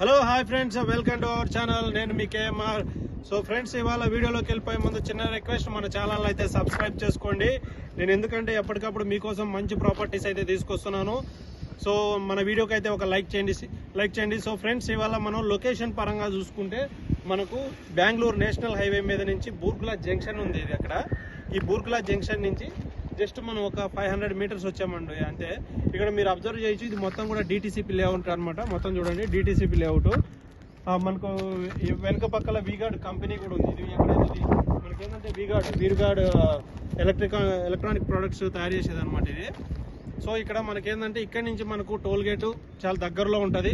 Hello hi friends welcome to our channel నేను మీ KMR so friends ఇవాళ వీడియోలోకి వెళ్ళిపోయే ముందు చిన్న రిక్వెస్ట్ మన ఛానల్ అయితే సబ్స్క్రైబ్ చేసుకోండి. నేను ఎందుకంటే ఎప్పటికప్పుడు మీకోసం మంచి ప్రాపర్టీస్ అయితే తీసుకొస్తున్నాను. సో మన వీడియోకి అయితే ఒక లైక్ చేయండి లైక్ చేయండి. సో ఫ్రెండ్స్ ఇవాళ మనం లొకేషన్ పరంగా చూసుకుంటే మనకు బెంగళూరు నేషనల్ హైవే మీద నుంచి బూర్గులా జంక్షన్ ఉంది ఇది అక్కడ. ఈ బూర్గులా జంక్షన్ నుంచి జస్ట్ మనం ఒక ఫైవ్ హండ్రెడ్ మీటర్స్ వచ్చామండి. అంటే ఇక్కడ మీరు అబ్జర్వ్ చేయొచ్చు ఇది మొత్తం కూడా డిటీసీపీ లేఅవుట్ అనమాట మొత్తం చూడండి డిటీసీపీ లేఅవుట్ మనకు వెనుక పక్కల వీగార్డ్ కంపెనీ కూడా ఉంది. ఇది ఎక్కడైతే మనకి ఏంటంటే V Guard V Guard electric electronic products తయారు చేసేది అనమాట ఇది. సో ఇక్కడ మనకేంటంటే ఇక్కడ నుంచి మనకు టోల్ గేటు చాలా దగ్గరలో ఉంటుంది.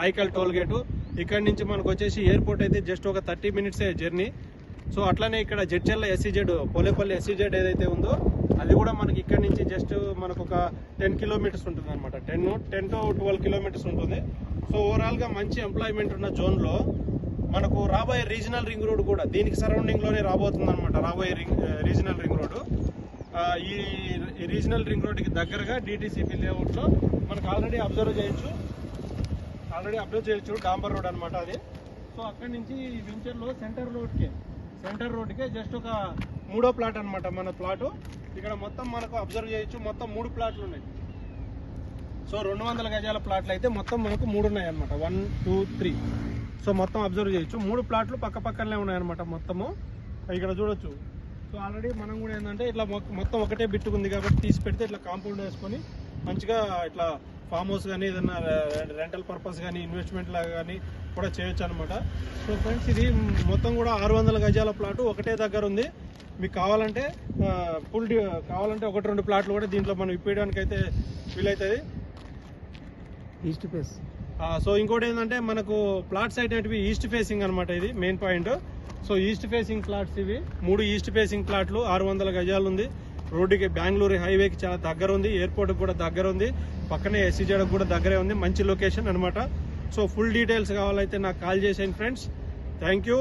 రాయకల్ టోల్ గేటు ఇక్కడ నుంచి మనకు వచ్చేసి ఎయిర్పోర్ట్ అయితే జస్ట్ ఒక థర్టీ మినిట్సే జర్నీ సో అట్లనే ఇక్కడ జడ్చెల్ల ఎస్సీజెడ్ పోలేపల్లి ఎస్సీజెడ్ ఏదైతే ఉందో అది కూడా మనకి ఇక్కడ నుంచి జస్ట్ మనకు ఒక టెన్ కిలోమీటర్స్ ఉంటుంది అనమాట ten ten to twelve kilometres ఉంటుంది సో ఓవరాల్గా మంచి ఎంప్లాయ్మెంట్ ఉన్న జోన్లో మనకు రాబోయే రీజనల్ రింగ్ రోడ్ కూడా దీనికి సరౌండింగ్లోనే రాబోతుంది అనమాట రాబోయే రింగ్ రీజనల్ రింగ్ రోడ్డు ఈ రీజనల్ రింగ్ రోడ్కి దగ్గరగా డిటీసీపీ లేఅవుట్లో మనకు ఆల్రెడీ అబ్జర్వ్ చేయొచ్చు. ఆల్రెడీ అబ్జర్వ్ చేయొచ్చు డాంబర్ రోడ్ అనమాట అది. సో అక్కడి నుంచి ఈ వెంచర్లో సెంటర్ రోడ్కి సెంటర్ రోడ్కి జస్ట్ ఒక మూడో ప్లాట్ అనమాట మన ప్లాటు ఇక్కడ మొత్తం మనకు అబ్జర్వ్ చేయొచ్చు. మొత్తం మూడు ప్లాట్లు ఉన్నాయి. సో రెండు వందల గజాల ప్లాట్లు అయితే మొత్తం మనకు మూడు ఉన్నాయి అనమాట వన్ టూ త్రీ సో మొత్తం అబ్జర్వ్ చేయొచ్చు. మూడు ప్లాట్లు పక్క పక్కనే ఉన్నాయన్నమాట మొత్తము. ఇక్కడ చూడొచ్చు. సో ఆల్రెడీ మనం కూడా ఏంటంటే ఇట్లా మొత్తం ఒకటే బిట్టుకుంది కాబట్టి తీసి పెడితే ఇట్లా కాంపౌండ్ వేసుకొని మంచిగా ఇట్లా ఫామ్ హౌస్ కానీ ఏదైనా రెంటల్ పర్పస్ కానీ ఇన్వెస్ట్మెంట్ లాగా కానీ కూడా చేయొచ్చు అనమాట సో ఫ్రెండ్స్ ఇది మొత్తం కూడా ఆరు వందల గజాల ప్లాటు ఒకటే దగ్గర ఉంది. మీకు కావాలంటే ఫుల్ కావాలంటే ఒకటి రెండు ప్లాట్లు కూడా దీంట్లో మనం ఇప్పేయడానికి అయితే వీలవుతుంది ఈస్ట్ ఫేస్ సో ఇంకోటి ఏంటంటే మనకు ప్లాట్స్ అనేటివి ఈస్ట్ ఫేసింగ్ అనమాట ఇది main point so east facing plots ఇవి మూడు ఈస్ట్ ఫేసింగ్ ప్లాట్లు ఆరు వందల గజాలు ఉంది. రోడ్డుకి బెంగళూరు హైవేకి చాలా దగ్గర ఉంది ఎయిర్పోర్ట్ కూడా దగ్గర ఉంది పక్కనే ఎస్సీజెడ్ కూడా దగ్గరే ఉంది మంచి లొకేషన్ అనమాట సో ఫుల్ డీటెయిల్స్ కావాలైతే నాకు కాల్ చేసేయండి ఫ్రెండ్స్ థ్యాంక్ యూ